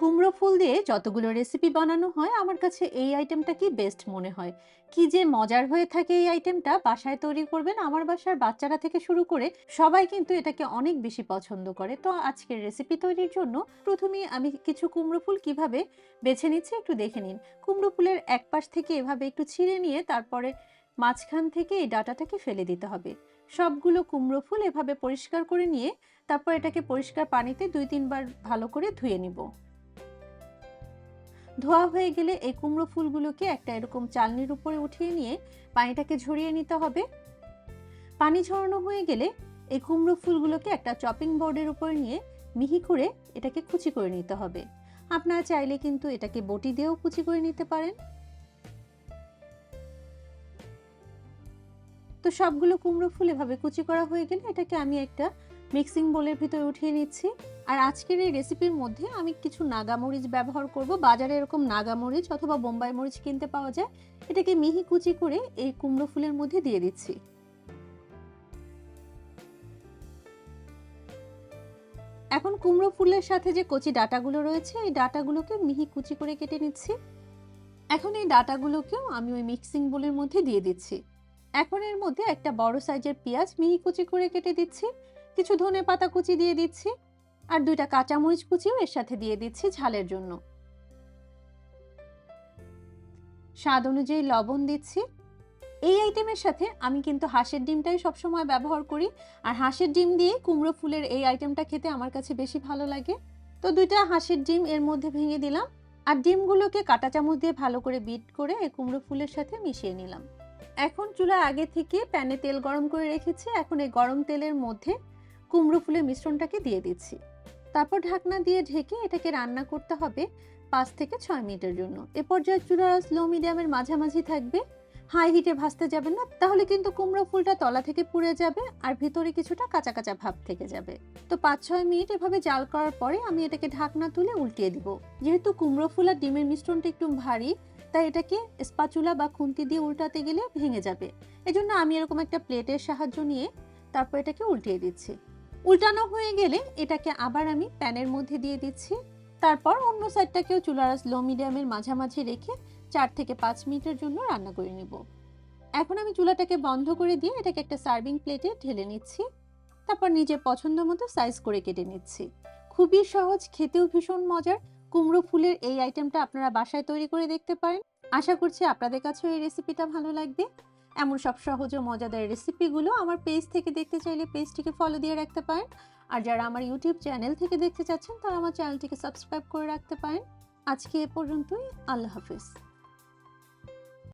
কুমড়ো ফুল দিয়ে যতগুলো রেসিপি বানানো হয়, আমার কাছে এই আইটেমটা কি বেস্ট মনে হয়? কি যে মজার হয়ে থাকে এই আইটেমটা বাসায় তৈরি করবেন, আমার বাসার বাচ্চারা থেকে শুরু করে সবাই কিন্তু এটাকে অনেক বেশি পছন্দ করে। তো আজকের রেসিপি তৈরির জন্য প্রথমেই আমি কিছু কুমড়ো ফুল কীভাবে বেছে নিচ্ছি একটু দেখে নিন। কুমড়ো ফুলের এক পাশ থেকে এভাবে একটু ছিঁড়ে নিয়ে তারপরে মাঝখান থেকে এই ডাটাটাকে ফেলে দিতে হবে। সবগুলো কুমড়ো ফুল এভাবে পরিষ্কার করে নিয়ে তারপর এটাকে পরিষ্কার পানিতে দুই তিনবার ভালো করে ধুয়ে নিব। ধোয়া হয়ে গেলে এই কুমড়ো ফুলগুলোকে একটা এরকম চালনির উপরে উঠিয়ে নিয়ে পানিটাকে ঝরিয়ে নিতে হবে। পানি ঝরানো হয়ে গেলে এই কুমড়ো ফুলগুলোকে একটা চপিং বোর্ডের উপর নিয়ে মিহি করে এটাকে কুচি করে নিতে হবে। আপনারা চাইলে কিন্তু এটাকে বটি দিয়েও কুচি করে নিতে পারেন। তো সবগুলো কুমড়ো ফুল এভাবে কুচি করা হয়ে গেলে এটাকে আমি একটা মিক্সিং বোলের ভিতরে উঠিয়ে নিচ্ছি। আর আজকের এই রেসিপির মধ্যে আমি কিছু নাগামরিচ ব্যবহার করব। বাজারে এরকম নাগামরিচ অথবা বোম্বাই মরিচ কিনতে পাওয়া যায়। এটাকে মিহি কুচি করে এই কুমড়ো ফুলের মধ্যে দিয়ে দিচ্ছি। এখন কুমড়ো ফুলের সাথে যে কচি ডাটাগুলো রয়েছে, এই ডাটাগুলোকে মিহি কুচি করে কেটে নিচ্ছি। এখন এই ডাটাগুলোকেও আমি ওই মিক্সিং বোলের মধ্যে দিয়ে দিচ্ছি। এখন এর মধ্যে একটা বড় সাইজের পেঁয়াজ মিহি কুচি করে কেটে দিচ্ছি। কিছু ধনে পাতা কুচি দিয়ে দিচ্ছি আর দুইটা কাঁচামরিচ কুচিও এর সাথে দিয়ে দিচ্ছি ঝালের জন্য। স্বাদ অনুযায়ী লবণ দিচ্ছি। এই আইটেমের সাথে আমি কিন্তু হাঁসের ডিমটাই সবসময় ব্যবহার করি আর হাঁসের ডিম দিয়ে কুমড়ো ফুলের এই আইটেমটা খেতে আমার কাছে বেশি ভালো লাগে। তো দুইটা হাঁসের ডিম এর মধ্যে ভেঙে দিলাম আর ডিমগুলোকে কাঁটা চামচ দিয়ে ভালো করে বিট করে এই কুমড়ো ফুলের সাথে মিশিয়ে নিলাম। এখন চুলা আগে থেকে প্যানে তেল গরম করে রেখেছি। এখন এই গরম তেলের মধ্যে কুমড়ো ফুলের মিশ্রণটাকে দিয়ে দিচ্ছি। তারপর ঢাকনা দিয়ে ঢেকে এটাকে রান্না করতে হবে পাঁচ থেকে ছয় মিনিটের জন্য। এ পর্যায়ে চুলা স্লো মিডিয়ামের মাঝামাঝি থাকবে। হাই হিটে ভাজতে যাবেন না, তাহলে কিন্তু কুমড়ো ফুলটা তলা থেকে পুড়ে যাবে আর ভিতরে কিছুটা কাঁচা কাঁচা ভাব থেকে যাবে। তো পাঁচ ছয় মিনিট এভাবে জাল করার পরে আমি এটাকে ঢাকনা তুলে উল্টিয়ে দিব। যেহেতু কুমড়ো ফুল আর ডিমের মিশ্রণটা একটু ভারী, তাই এটাকে স্পাচুলা বা খুন্তি দিয়ে উল্টাতে গেলে ভেঙে যাবে। এজন্য আমি এরকম একটা প্লেটের সাহায্য নিয়ে তারপর এটাকে উল্টিয়ে দিচ্ছি। উল্টানো হয়ে গেলে এটাকে আবার আমি প্যানের মধ্যে দিয়ে দিচ্ছি। তারপর অন্য সাইডটাকেও চুলার লো মিডিয়ামের মাঝামাঝি রেখে চার থেকে পাঁচ মিনিটের জন্য রান্না করে নিব। এখন আমি চুলাটাকে বন্ধ করে দিয়ে এটাকে একটা সার্ভিং প্লেটে ঢেলে নিচ্ছি। তারপর নিজের পছন্দ মতো সাইজ করে কেটে নিচ্ছি। খুবই সহজ, খেতেও ভীষণ মজার। কুমড়ো ফুলের এই আইটেমটা আপনারা বাসায় তৈরি করে দেখতে পারেন। আশা করছি আপনাদের কাছেও এই রেসিপিটা ভালো লাগবে। এমন সব সহজ ও মজাদার রেসিপিগুলো আমার পেজ থেকে দেখতে চাইলে পেজটিকে ফলো দিয়ে রাখতে পারেন। আর যারা আমার ইউটিউব চ্যানেল থেকে দেখতে চাচ্ছেন, তারা আমার চ্যানেলটিকে সাবস্ক্রাইব করে রাখতে পারেন। আজকে এ পর্যন্তই, আল্লাহ হাফিজ।